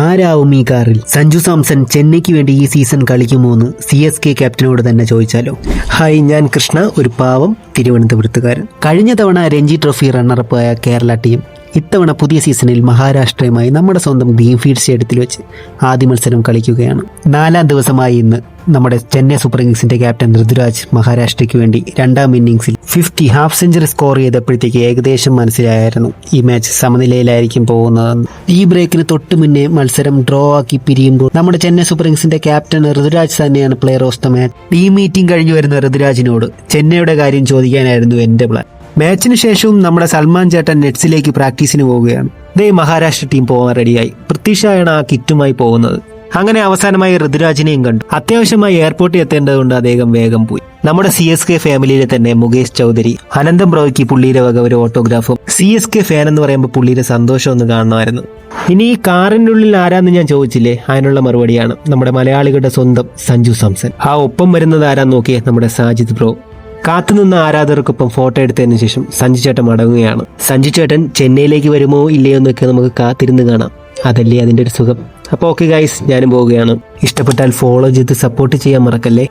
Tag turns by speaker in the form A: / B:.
A: ആരാവും ഈ കാറിൽ സഞ്ജു സാംസൺ ചെന്നൈക്ക് വേണ്ടി ഈ സീസൺ കളിക്കുമോ എന്ന് സി എസ് കെ ക്യാപ്റ്റനോട് തന്നെ ചോദിച്ചാലോ? ഹായ് ഞാൻ കൃഷ്ണ ഒരു പാവം തിരുവനന്തപുരത്തുകാരൻ. കഴിഞ്ഞ തവണ രഞ്ജി ട്രോഫി റണ്ണറപ്പായ കേരള ടീം ഇത്തവണ പുതിയ സീസണിൽ മഹാരാഷ്ട്രയുമായി നമ്മുടെ സ്വന്തം ഗ്രീൻഫീൽഡ് സ്റ്റേഡിയത്തിൽ വെച്ച് ആദ്യ മത്സരം കളിക്കുകയാണ്. നാലാം ദിവസമായി ഇന്ന് നമ്മുടെ ചെന്നൈ സൂപ്പർ കിങ്സിന്റെ ക്യാപ്റ്റൻ ഋതുരാജ് മഹാരാഷ്ട്രയ്ക്ക് വേണ്ടി രണ്ടാം ഇന്നിംഗ്സിൽ ഫിഫ്റ്റി ഹാഫ് സെഞ്ചുറി സ്കോർ ചെയ്തപ്പോഴത്തേക്ക് ഏകദേശം മനസ്സിലായിരുന്നു ഈ മാച്ച് സമനിലയിലായിരിക്കും പോകുന്നതെന്ന്. ഈ ബ്രേക്കിന് തൊട്ട് മുന്നേ മത്സരം ഡ്രോ ആക്കി പിരിയുമ്പോൾ നമ്മുടെ ചെന്നൈ സൂപ്പർ കിങ്സിന്റെ ക്യാപ്റ്റൻ ഋതുരാജ് തന്നെയാണ് player of the match team meeting കഴിഞ്ഞു വരുന്ന ഋതുരാജിനോട് ചെന്നൈയുടെ കാര്യം ചോദിക്കാനായിരുന്നു എന്റെ പ്ലാൻ. മാച്ചിന് ശേഷവും നമ്മുടെ സൽമാൻ ചേട്ടൻ നെറ്റ്സിലേക്ക് പ്രാക്ടീസിന് പോവുകയാണ്. ദേ മഹാരാഷ്ട്ര ടീം പോകാൻ റെഡിയായി പൃഥ്വിഷായാണ് ആ കിറ്റുമായി പോകുന്നത്. അങ്ങനെ അവസാനമായി ഋതുരാജിനെയും കണ്ടു. അത്യാവശ്യമായി എയർപോർട്ടിൽ എത്തേണ്ടതുകൊണ്ട് അദ്ദേഹം വേഗം പോയി. നമ്മുടെ സി എസ് കെ ഫാമിലിയിലെ തന്നെ മുകേഷ് ചൗധരി അനന്തം ബ്രോയ്ക്ക് പുള്ളിയുടെ വക ഒരു ഓട്ടോഗ്രാഫും സി എസ് കെ ഫാൻ എന്ന് പറയുമ്പോൾ പുള്ളിയുടെ സന്തോഷം ഒന്ന് കാണണമായിരുന്നു. ഇനി ഈ കാറിന്റെ ഉള്ളിൽ ആരാന്ന് ഞാൻ ചോദിച്ചില്ലേ? അതിനുള്ള മറുപടിയാണ് നമ്മുടെ മലയാളികളുടെ സ്വന്തം സഞ്ജു സാംസൺ. ആ ഒപ്പം വരുന്നത് ആരാന്ന് നോക്കിയേ നമ്മുടെ സാജിദ് ബ്രോ. കാത്തുനിന്ന ആരാധകർക്കൊപ്പം ഫോട്ടോ എടുത്തതിന് ശേഷം സഞ്ജു ചേട്ടൻ മടങ്ങുകയാണ്. സഞ്ജു ചേട്ടൻ ചെന്നൈയിലേക്ക് വരുമോ ഇല്ലയോ എന്നൊക്കെ നമുക്ക് കാത്തിരുന്ന് കാണാം. അതല്ലേ അതിന്റെ ഒരു സുഖം. അപ്പോൾ ഓക്കെ ഗൈസ് ഞാനും പോവുകയാണ്. ഇഷ്ടപ്പെട്ടാൽ ഫോളോ ചെയ്ത് സപ്പോർട്ട് ചെയ്യാൻ മറക്കല്ലേ?